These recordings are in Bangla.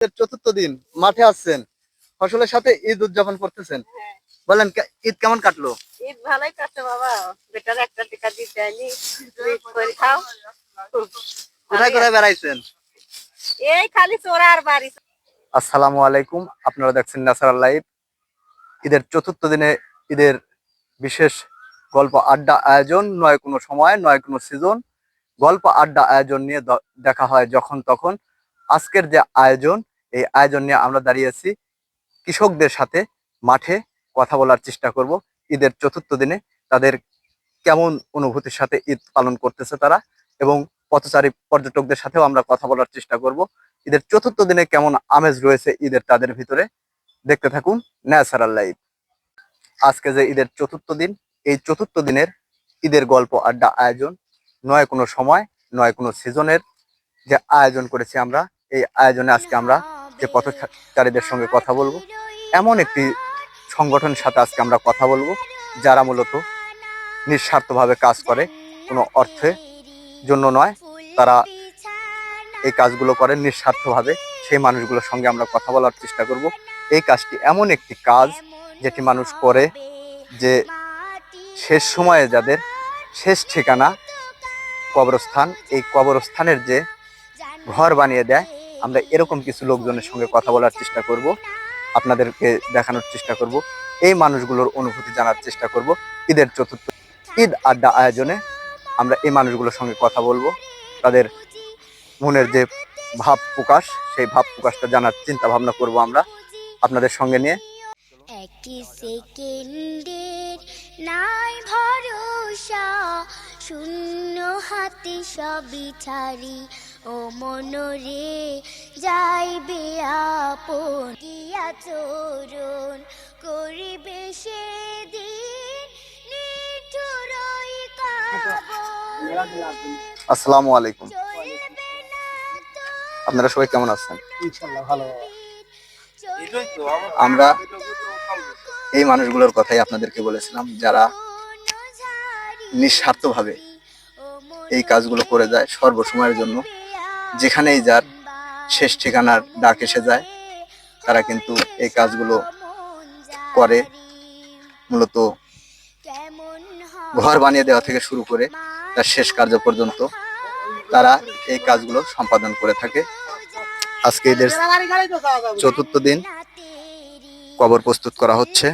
ঈদের চতুর্থ দিন মাঠে আসছেন। ফসলের সাথে ঈদ উদযাপন করতেছেন। হ্যাঁ। বলেন ঈদ কেমন কাটলো? ঈদ ভালোই কাটছে বাবা। বেটার একটা টিকা দিতে করে খাও। কোথায় কোথায় বেড়াইছেন? এই খালি চোরা আর বাড়ি। আসসালামু আলাইকুম। আপনারা দেখছেন ন্যাচারাল লাইভ ঈদের চতুর্থ দিনে ঈদের বিশেষ গল্প আড্ডা আয়োজন। নয় কোনো সময় নয় কোনো সিজন গল্প আড্ডা আয়োজন নিয়ে দেখা হয় যখন তখন। আজকের যে আয়োজন এই আয়োজন নিয়ে আমরা দাঁড়িয়ে আছি। কৃষকদের সাথে মাঠে কথা বলার চেষ্টা করব। ঈদের চতুর্থ দিনে তাদের কেমন অনুভূতির সাথে ঈদ পালন করতেছে তারা এবং পথচারী পর্যটকদের সাথেও আমরা কথা বলার চেষ্টা করব। ঈদের চতুর্থ দিনে কেমন আমেজ রয়েছে ঈদের তাদের ভিতরে? দেখতে থাকুন ন্যাচারাল লাইফ আজকে যে ঈদের চতুর্থ দিন, এই চতুর্থ দিনের ঈদের গল্প আড্ডা আয়োজন। নয় কোনো সময়, নয় কোনো সিজনের যে আয়োজন করেছি আমরা, এই আয়োজনে আজকে আমরা যে পথচারীদের সঙ্গে কথা বলব। এমন একটি সংগঠনের সাথে আজকে আমরা কথা বলব, যারা মূলত নিঃস্বার্থভাবে কাজ করে, কোনো অর্থে জন্য নয়, তারা এই কাজগুলো করেন নিঃস্বার্থভাবে। সেই মানুষগুলোর সঙ্গে আমরা কথা বলার চেষ্টা করব। এই কাজটি এমন একটি কাজ যেটি মানুষ করে যে শেষ সময়ে যাদের শেষ ঠিকানা কবরস্থান, এই কবরস্থানের যে ঘর বানিয়ে দেয় আমরা এরকম কিছু লোকজনের সঙ্গে কথা বলার চেষ্টা করব, আপনাদেরকে দেখানোর চেষ্টা করব, এই মানুষগুলোর অনুভূতি জানার চেষ্টা করব। ঈদের চতুর্থ ঈদ আড্ডা আয়োজনে আমরা এই মানুষগুলোর সঙ্গে কথা বলব। তাদের মনের যে ভাব প্রকাশ, সেই ভাব প্রকাশটা জানার চিন্তা ভাবনা করব আমরা আপনাদের সঙ্গে নিয়ে। একটি সেকেন্ডের নাই ভরসা, শূন্য হাতে সবই ছাড়ি। ও মনরে যাইবে আপন গিয়া চরণ করিবে নিঠুরই আসসালামু আলাইকুম। আপনারা সবাই কেমন আছেন? ভালো। আমরা এই মানুষগুলোর কথাই আপনাদেরকে বলেছিলাম যারা নিঃস্বার্থভাবে এই কাজগুলো করে যায় সর্বসময়ের জন্য। যেখানেই যার শেষ ঠিকানার ডাক এসে যায়, তারা কিন্তু এই কাজগুলো করে। মূলত ঘর বানিয়ে দেওয়া থেকে শুরু করে তার শেষ কার্য পর্যন্ত তারা এই কাজগুলো সম্পাদন করে থাকে। আজকে এদের চতুর্থ দিন, কবর প্রস্তুত করা হচ্ছে।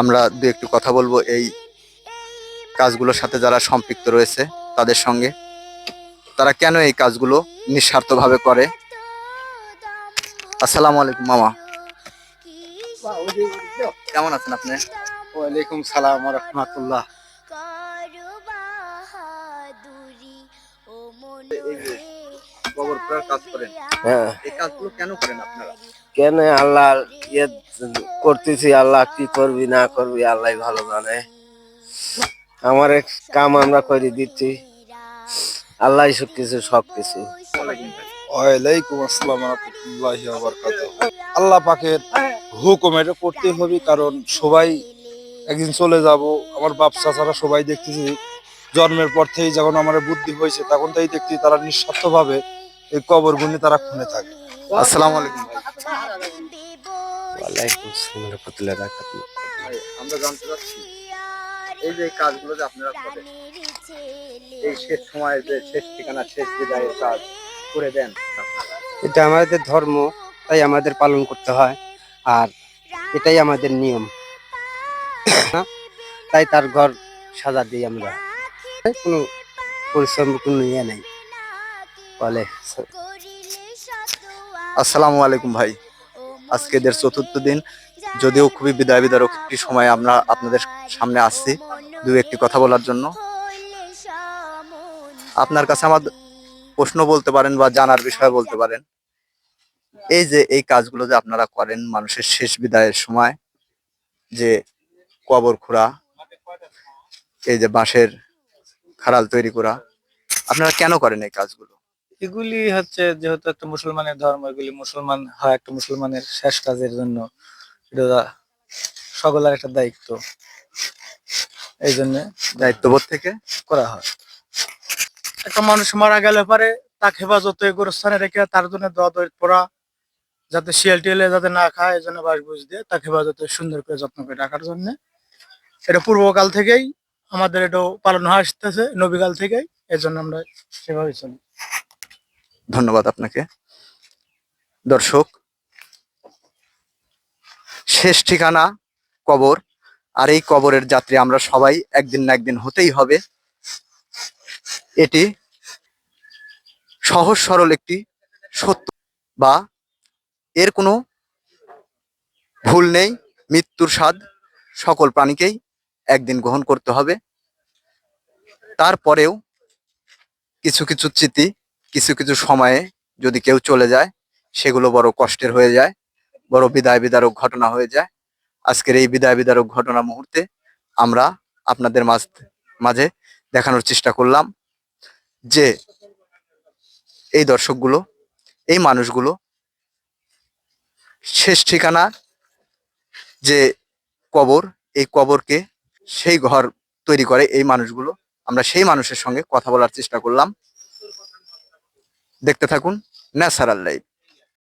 আমরা দু একটু কথা বলব। এই কাজগুলোর সাথে যারা সম্পৃক্ত রয়েছে তাদের সঙ্গে। তারা কেন এই কাজগুলো নিঃস্বার্থভাবে করে? আসসালামু আলাইকুম মামা। কেমন আছেন আপনি? ওয়ালাইকুম সালাম রহমতুল্লাহ। কবর করার কাজ করেন। হ্যাঁ। এই কাজগুলো কেন করেন আপনারা? কেন আল্লাহ ইয়ে করতেছি আল্লাহ কি করবি না করবি আল্লাহ ভালো জানে। আমার এক কাম আমরা করে দিচ্ছি। আল্লাহ সব কিছু সব কিছু। ওয়ালাইকুম আসসালাম রহমতুল্লাহি ওয়া বারাকাতুহু। আল্লাহ পাকের হুকুম এটা করতে হবে কারণ সবাই একদিন চলে যাব। আমার বাপ চাচারা সবাই দেখতেছি জন্মের পর থেকেই যখন আমার বুদ্ধি হয়েছে তখন তাই দেখছি তারা নিঃস্বার্থভাবে এই কবর গুনে তারা খুনে থাকে। আসসালামু আলাইকুম। ওয়ালাইকুম আসসালাম রহমতুল্লাহ বারাকাতুহু। ভাই, আমরা জানতে চাচ্ছি এই যে কাজগুলো যে আপনারা করেন এই শেষ সময়ে যে শেষ ঠিকানা শেষ বিদায়ের কাজ করে দেন। এটা আমাদের ধর্ম তাই আমাদের পালন করতে হয়। আর এটাই আমাদের নিয়ম। তাই তার ঘর সাজা দিই আমরা। কোনো পরিশ্রম কোনো ইয়ে নেই। বলে আসসালামু আলাইকুম ভাই। আজকে এদের চতুর্থ দিন। যদিও খুবই বিদায় বিদারক একটি সময় আমরা আপনাদের সামনে আসছি। দু একটি কথা বলার জন্য। আপনার কাছে আমার প্রশ্ন বলতে পারেন বা জানার বিষয় বলতে পারেন। এই যে এই কাজগুলো যে আপনারা করেন মানুষের শেষ বিদায়ের সময় যে কবর খোঁড়া এই যে বাঁশের খাড়াল তৈরি করা আপনারা কেন করেন এই কাজগুলো? এগুলি হচ্ছে যেহেতু একটা মুসলমানের ধর্ম এগুলি মুসলমান হয় একটা মুসলমানের শেষ কাজের জন্য। এটা সকলের একটা দায়িত্ব। এই জন্য দায়িত্ববোধ থেকে? করা হয়। একটা মানুষ মারা গেলে পরে তাক হেফাজতে গোরস্থানে রেখে তার জন্য দোয়া দরিদ পড়া, যাতে শিয়াল টিয়ালে যাতে না খায়, এই জন্য বাস বুঝ দিয়ে তাকে হেফাজতে সুন্দর করে যত্ন করে রাখার জন্য। এটা পূর্বকাল থেকেই আমাদের এটা পালন হয়ে আসতেছে, নবীকাল থেকেই এর জন্য আমরা সেভাবে চলি। ধন্যবাদ আপনাকে। দর্শক, শেষ ঠিকানা কবর, আর এই কবরের যাত্রী আমরা সবাই একদিন না একদিন হতেই হবে। এটি সহজ সরল একটি সত্য বা এর কোনো ভুল নেই, মৃত্যুর স্বাদ সকল প্রাণীকেই একদিন গ্রহণ করতে হবে। তারপরেও কিছু কিছু চিতি কিছু কিছু সময়ে যদি কেউ চলে যায়, সেগুলো বড় কষ্টের হয়ে যায়, বড় বিদায় বিদারক ঘটনা হয়ে যায়। আজকের এই বিদায় বিদারক ঘটনা মুহূর্তে আমরা আপনাদের মাঝ, মাঝে দেখানোর চেষ্টা করলাম। যে এই দর্শকগুলো, এই মানুষগুলো শেষ ঠিকানা যে কবর, এই কবরকে সেই ঘর তৈরি করে এই মানুষগুলো। আমরা সেই মানুষের সঙ্গে কথা বলার চেষ্টা করলাম। দেখতে থাকুন ন্যাচারাল লাইফ।